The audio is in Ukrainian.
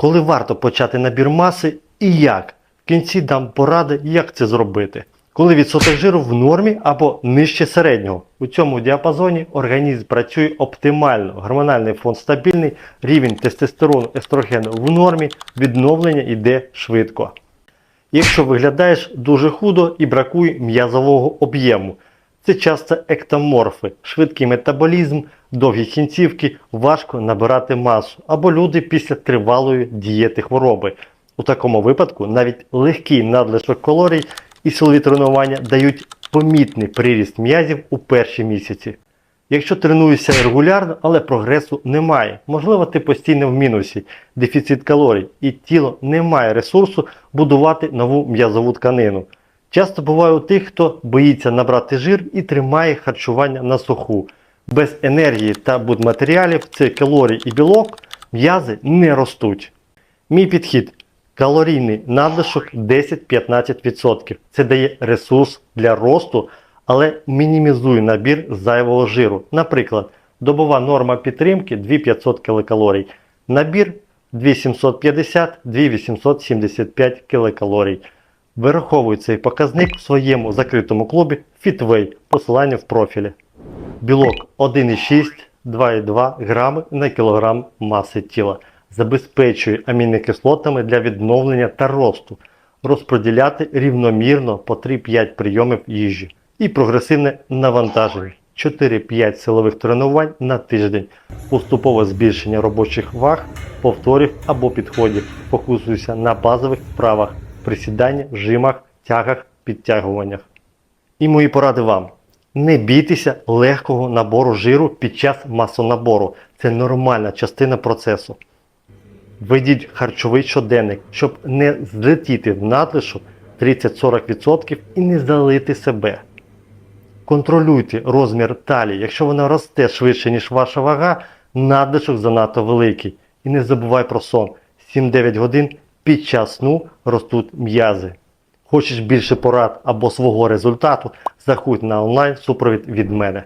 Коли варто почати набір маси і як? В кінці дам поради, як це зробити. Коли відсоток жиру в нормі або нижче середнього. У цьому діапазоні організм працює оптимально, гормональний фон стабільний, рівень тестостерону, естрогену в нормі, відновлення йде швидко. Якщо виглядаєш дуже худо і бракує м'язового об'єму, це часто ектоморфи, швидкий метаболізм, довгі кінцівки, важко набирати масу або люди після тривалої дієти хвороби. У такому випадку навіть легкий надлишок калорій і силові тренування дають помітний приріст м'язів у перші місяці. Якщо тренуєшся регулярно, але прогресу немає, можливо, ти постійно в мінусі, дефіцит калорій, і тіло не має ресурсу будувати нову м'язову тканину. Часто буває у тих, хто боїться набрати жир і тримає харчування на суху. Без енергії та будматеріалів, це калорій і білок, м'язи не ростуть. Мій підхід калорійний надлишок 10-15%. Це дає ресурс для росту, але мінімізує набір зайвого жиру. Наприклад, добова норма підтримки 2500 кілокалорій. Набір 2750-2875 кілокалорій. Вираховуй цей показник в своєму закритому клубі Fitway, посилання в профілі. Білок 1,6-2,2 грами на кілограм маси тіла. Забезпечує амінокислотами для відновлення та росту. Розподіляти рівномірно по 3-5 прийомів їжі. І прогресивне навантаження. 4-5 силових тренувань на тиждень. Поступове збільшення робочих ваг, повторів або підходів. Фокусуйся на базових вправах, присіданнях, жимах, тягах, підтягуваннях. І мої поради вам. Не бійтеся легкого набору жиру під час масонабору. Це нормальна частина процесу. Ведіть харчовий щоденник, щоб не злетіти в надлишок 30-40% і не залити себе. Контролюйте розмір талії. Якщо вона росте швидше, ніж ваша вага, надлишок занадто великий. І не забувай про сон. 7-9 годин під час сну ростуть м'язи. Хочеш більше порад або свого результату, заходь на онлайн супровід від мене.